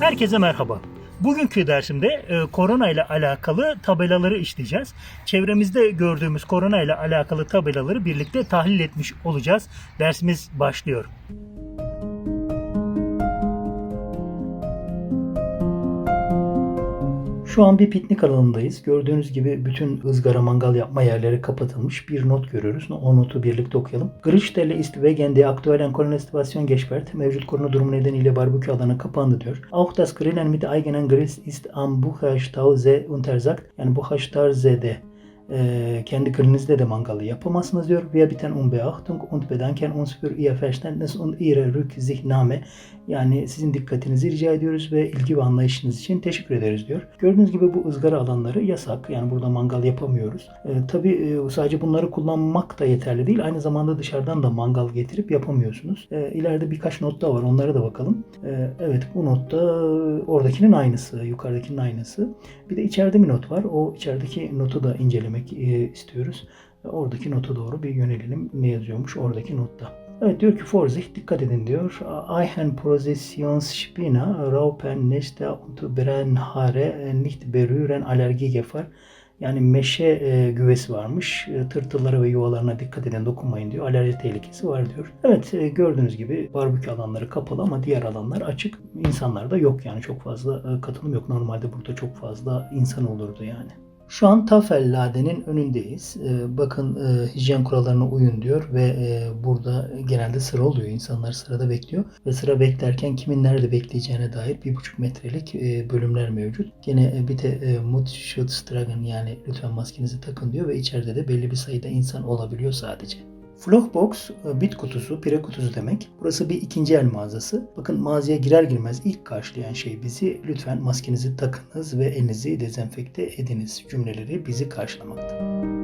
Herkese merhaba. Bugünkü dersimde e, korona ile alakalı tabelaları işleyeceğiz. Çevremizde gördüğümüz korona ile alakalı tabelaları birlikte tahlil etmiş olacağız. Dersimiz başlıyor. Şu an bir piknik alanındayız. Gördüğünüz gibi bütün ızgara mangal yapma yerleri kapatılmış. Bir not görüyoruz. O notu birlikte okuyalım. Gerichtsstelle ist wegen der aktuellen Corona-Situation gesperrt. Mevcut korona durumu nedeniyle barbekü alanı kapandı diyor. Auch das Grillen mit eigenen Grills ist am Bucherstausee untersagt. Yani Bucherstausee'de e, kendi grillinizde de mangalı yapamazsınız diyor. Wir bitten um Beachtung und bedanken uns für Ihr Verständnis und Ihre Rücksichtnahme. Yani sizin dikkatinizi rica ediyoruz ve ilgi ve anlayışınız için teşekkür ederiz diyor. Gördüğünüz gibi bu ızgara alanları yasak. Yani burada mangal yapamıyoruz. E, tabii e, sadece bunları kullanmak da yeterli değil. Aynı zamanda dışarıdan da mangal getirip yapamıyorsunuz. E, ileride birkaç not daha var. Onlara da bakalım. E, evet bu notta oradakinin aynısı. Yukarıdakinin aynısı. Bir de içeride bir not var. O içerideki notu da incelemek e, istiyoruz. Oradaki nota doğru bir yönelelim. Ne yazıyormuş oradaki notta. Evet diyor ki Vorsicht dikkat edin diyor. Eichen Positionsspina, Raupen, Nesta und Brennhaare nicht berühren Allergiegefahr. Yani meşe e, güvesi varmış. E, tırtıllara ve yuvalarına dikkat edin dokunmayın diyor. Alerji tehlikesi var diyor. Evet e, gördüğünüz gibi barbekü alanları kapalı ama diğer alanlar açık. İnsanlarda yok yani çok fazla e, katılım yok. Normalde burada çok fazla insan olurdu yani. Şu an Tafellade'nin önündeyiz. Ee, bakın e, hijyen kurallarına uyun diyor ve e, burada genelde sıra oluyor. İnsanlar sırada bekliyor ve sıra beklerken kimin nerede bekleyeceğine dair bir buçuk metrelik e, bölümler mevcut. Gene e, bir de e, Mutschutstragen yani lütfen maskenizi takın diyor ve içeride de belli bir sayıda insan olabiliyor sadece. Flockbox e, bit kutusu, pire kutusu demek. Burası bir ikinci el mağazası. Bakın mağazaya girer girmez ilk karşılayan şey bizi lütfen maskenizi takınız ve elinizi dezenfekte ediniz cümleleri bizi karşılamakta.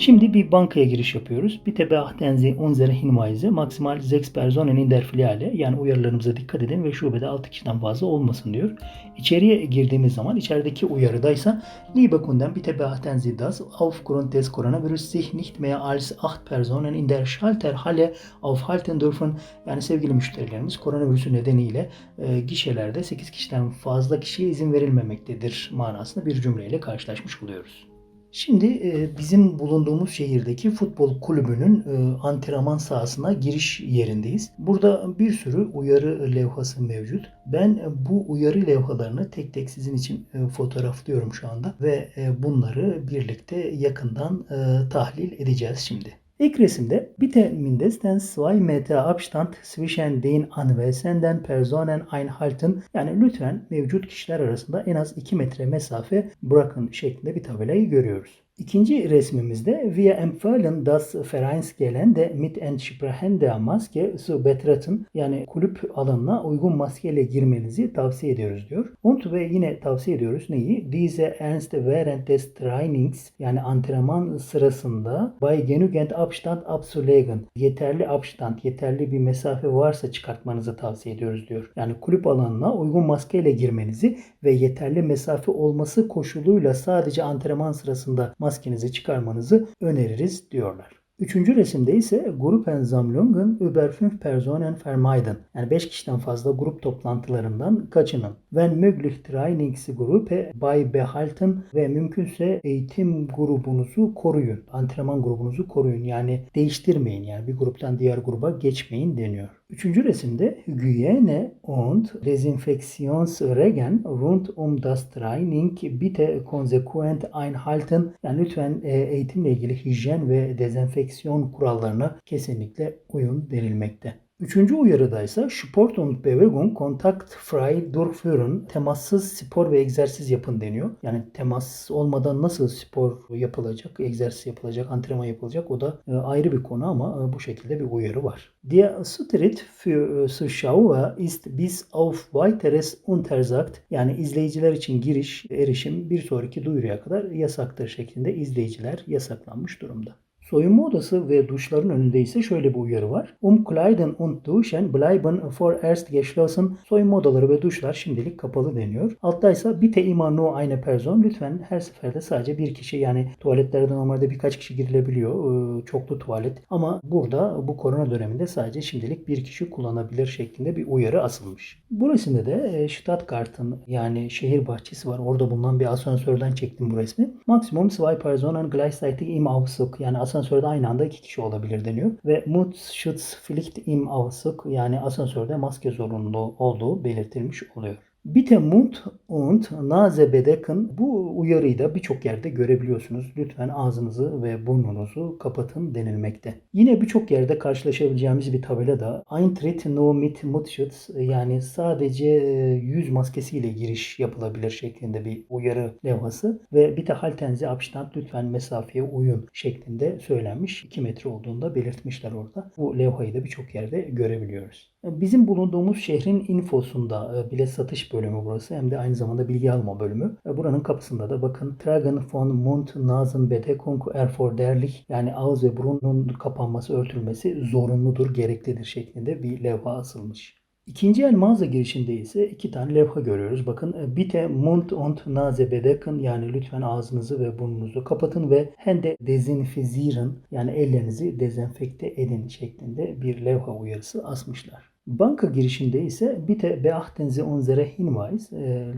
Şimdi bir bankaya giriş yapıyoruz. Bitte beachten Sie unsere Hinweise. Maximal 6 Personen in der Filiale. Yani uyarılarımıza dikkat edin ve şubede 6 kişiden fazla olmasın diyor. İçeriye girdiğimiz zaman içerideki uyarıdaysa Liebe Kunden, bitte beachten Sie das. Aufgrund des Coronavirus sich nicht mehr als 8 Personen in der Schalterhalle aufhalten dürfen. Yani sevgili müşterilerimiz koronavirüsü nedeniyle e, gişelerde 8 kişiden fazla kişiye izin verilmemektedir manasında bir cümleyle karşılaşmış buluyoruz. Şimdi e, bizim bulunduğumuz şehirdeki futbol kulübünün e, antrenman sahasına giriş yerindeyiz. Burada bir sürü uyarı levhası mevcut. Ben e, bu uyarı levhalarını tek tek sizin için e, fotoğraflıyorum şu anda ve bunları birlikte yakından e, tahlil edeceğiz şimdi. İlk resimde bitte mindestens 2 Meter Abstand zwischen den anwesenden Personen einhalten. Yani lütfen mevcut kişiler arasında en az 2 metre mesafe bırakın şeklinde bir tabelayı görüyoruz. İkinci resmimizde Wir empfehlen das Vereinsgelände mit entsprechender Maske zu betreten. Yani kulüp alanına uygun maskeyle girmenizi tavsiye ediyoruz diyor. Und ve yine tavsiye ediyoruz neyi? Diese ernst während des Trainings yani antrenman sırasında bei genügend Abstand abzulegen. Yeterli Abstand, yeterli bir mesafe varsa çıkartmanızı tavsiye ediyoruz diyor. Yani kulüp alanına uygun maskeyle girmenizi ve yeterli mesafe olması koşuluyla sadece antrenman sırasında maskenizi çıkarmanızı öneririz diyorlar. Üçüncü resimde ise Gruppensammlungen über 5 Personen vermeiden. Yani 5 kişiden fazla grup toplantılarından kaçının. Wenn möglich Trainingsgruppe beibehalten ve mümkünse eğitim grubunuzu koruyun. Antrenman grubunuzu koruyun. Yani değiştirmeyin. Yani bir gruptan diğer gruba geçmeyin deniyor. Üçüncü resimde Hygiene und Desinfektionsregeln rund um das Training bitte konsequent einhalten. Yani lütfen e, eğitimle ilgili hijyen ve dezenfeksiyon kurallarına kesinlikle uyun denilmekte. Üçüncü uyarıda ise Sport und Bewegung kontaktfrei durchführen. Temassız spor ve egzersiz yapın deniyor. Yani temas olmadan nasıl spor yapılacak, egzersiz yapılacak, antrenman yapılacak o da e, ayrı bir konu ama e, bu şekilde bir uyarı var. Der Zutritt für Zuschauer ist bis auf weiteres untersagt. Yani izleyiciler için giriş, erişim bir sonraki duyuruya kadar yasaktır şeklinde izleyiciler yasaklanmış durumda. Soyunma odası ve duşların önünde ise şöyle bir uyarı var. Um Kleiden und Duschen bleiben vorerst geschlossen. Soyunma odaları ve duşlar şimdilik kapalı deniyor. Altta ise bitte immer nur eine Person. Lütfen her seferde sadece bir kişi yani tuvaletlerde normalde birkaç kişi girilebiliyor. Ee, Çoklu tuvalet. Ama burada bu korona döneminde sadece şimdilik bir kişi kullanabilir şeklinde bir uyarı asılmış. Bu resimde de e, Stadtgarten yani şehir bahçesi var. Orada bulunan bir asansörden çektim bu resmi. Maksimum zwei Personen gleichzeitig im Aufzug yani asansörde aynı anda iki kişi olabilir deniyor. Ve Mutschutspflicht im Aufzug yani asansörde maske zorunluluğu olduğu belirtilmiş oluyor. Bitte Mund und Nase bedecken bu uyarıyı da birçok yerde görebiliyorsunuz. Lütfen ağzınızı ve burnunuzu kapatın denilmekte. Yine birçok yerde karşılaşabileceğimiz bir tabela da Eintritt nur mit Mundschutz yani sadece e, yüz maskesiyle giriş yapılabilir şeklinde bir uyarı levhası ve Bitte halten Sie Abstand lütfen mesafeye uyun şeklinde söylenmiş. 2 metre olduğunda belirtmişler orada. Bu levhayı da birçok yerde görebiliyoruz. Bizim bulunduğumuz şehrin infosunda e, bilet bölümü burası hem de aynı zamanda bilgi alma bölümü. E, Buranın kapısında da bakın Tragen von Mund Nasen Bedeckung erforderlich yani ağız ve burunun kapanması örtülmesi zorunludur, gereklidir şeklinde bir levha asılmış. İkinci el mağaza girişinde ise iki tane levha görüyoruz. Bakın e, Bitte Mund und Nase bedecken yani lütfen ağzınızı ve burnunuzu kapatın ve Hände dezinfizieren yani ellerinizi dezenfekte edin şeklinde bir levha uyarısı asmışlar. Banka girişinde ise Bitte beachten Sie unsere Hinweis.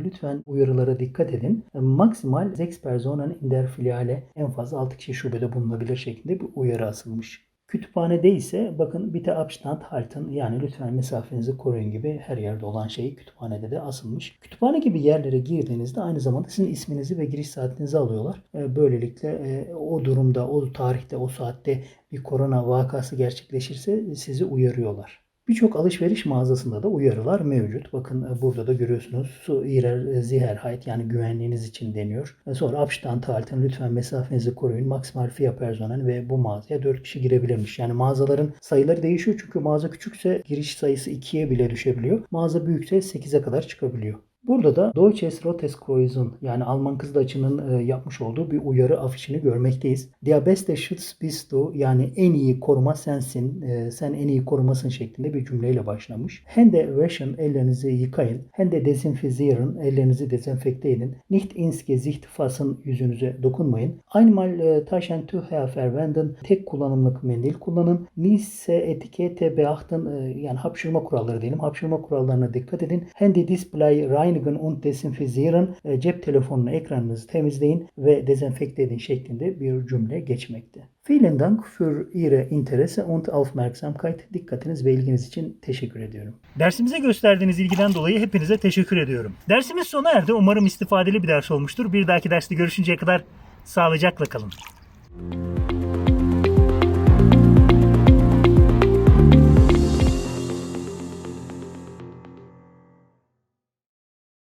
Lütfen uyarılara dikkat edin. E, Maximal 6 Personen in der Filiale en fazla 6 kişi şubede bulunabilir şeklinde bir uyarı asılmış. Kütüphanede ise bakın Bitte Abstand halten yani lütfen mesafenizi koruyun gibi her yerde olan şey kütüphanede de asılmış. Kütüphane gibi yerlere girdiğinizde aynı zamanda sizin isminizi ve giriş saatinizi alıyorlar. E, Böylelikle e, o durumda, o tarihte, o saatte bir korona vakası gerçekleşirse sizi uyarıyorlar. Birçok alışveriş mağazasında da uyarılar mevcut. Bakın e, burada da görüyorsunuz. Su ihrer Sicherheit yani güvenliğiniz için deniyor. E, Sonra Abstand halten lütfen mesafenizi koruyun. Maximal fiyat personel ve bu mağazaya 4 kişi girebilirmiş. Yani mağazaların sayıları değişiyor çünkü mağaza küçükse giriş sayısı 2'ye bile düşebiliyor. Mağaza büyükse 8'e kadar çıkabiliyor. Burada da Deutsches Rotes Kreuz'un yani Alman Kızılaçı'nın e, yapmış olduğu bir uyarı afişini görmekteyiz. Der beste Schutz bist du yani en iyi koruma sensin, e, sen en iyi korumasın şeklinde bir cümleyle başlamış. Hände waschen ellerinizi yıkayın. Hände dezinfizieren ellerinizi dezenfekte edin. Nicht ins Gesicht fassen yüzünüze dokunmayın. Einmal e, Taschentücher verwenden tek kullanımlık mendil kullanın. Nisse etikete beachten e, yani hapşırma kuralları diyelim. Hapşırma kurallarına dikkat edin. Hände display reinigen und desinfizieren e, cep telefonunu ekranınızı temizleyin ve dezenfekte edin şeklinde bir cümle geçmekte. Vielen Dank für Ihre Interesse und Aufmerksamkeit. Dikkatiniz ve ilginiz için teşekkür ediyorum. Dersimize gösterdiğiniz ilgiden dolayı hepinize teşekkür ediyorum. Dersimiz sona erdi. Umarım istifadeli bir ders olmuştur. Bir dahaki derste görüşünceye kadar sağlıcakla kalın.